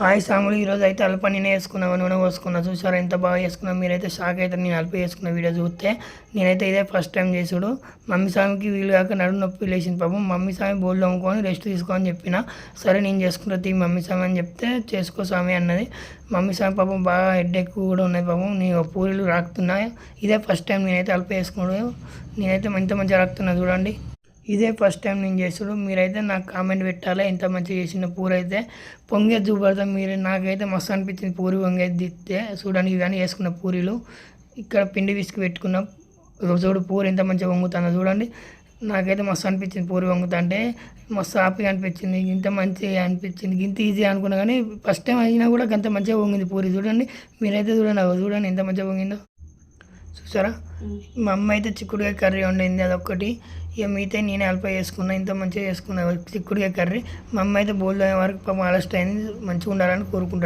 Hi సాములు ఈరోజు అయితే అల్ప నేనే వేసుకున్నాను నూనె పోసుకున్నా చూసారా ఎంత బాగా చేసుకున్నా మీరైతే షాక్ అయితే నేను అల్ప వేసుకున్న వీడియో చూస్తే. నేనైతే ఇదే ఫస్ట్ టైం చేసుడు. మమ్మీ స్వామికి వీలు కాక నడు నొప్పి లేచింది పాపం. మమ్మీ స్వామి బోల్డ్ అమ్ముకొని రెస్ట్ తీసుకోని చెప్పిన. సరే నేను చేసుకుంటా తీ మమ్మీ స్వామి అని చెప్తే చేసుకో స్వామి అన్నది. మమ్మీ స్వామి పాపం బాగా హెడ్ ఎక్కువ కూడా ఉన్నాయి పాపం. నీ పూరీలు రాకుతున్నాయి? ఇదే ఫస్ట్ టైం నేనైతే అల్ప వేసుకున్నాడు నేనైతే మంచి మంచిగా రాకుతున్నా చూడండి. ఇదే ఫస్ట్ టైం నేను చేసుడు మీరైతే నాకు కామెంట్ పెట్టాలి? ఎంత మంచిగా చేసిన పూరి అయితే? పొంగే చూపడతాం. మీరు నాకైతే మస్తు అనిపించింది పూరి పొంగే తిత్తే చూడండి ఇవన్నీ వేసుకున్న పూరీలు. ఇక్కడ పిండి విసుకు పెట్టుకున్న. చూడు పూరి ఎంత మంచిగా వంగుతుందో చూడండి. నాకైతే మస్తు అనిపించింది పూరి వంగుతా అంటే మస్తు హ్యాపీగా అనిపించింది. ఇంత మంచిగా అనిపించింది. ఇంత ఈజీ అనుకున్నా కానీ ఫస్ట్ టైం అయినా కూడా అంత మంచిగా వంగింది పూరి. చూడండి. మీరైతే చూడండి. చూడండి ఎంత మంచిగా వంగిందో. చూసారా? మా అమ్మ అయితే చిక్కుడుకాయ కర్రీ వండింది అదొక్కటి. ఇక మిగతా నేనే అల్ప చేసుకున్నా ఇంత మంచిగా చేసుకున్నా. చిక్కుడుకాయ కర్రీ మా అమ్మ అయితే బోల్డ్ వరకు పాపం అయింది మంచిగా ఉండాలని కోరుకుంటాడు.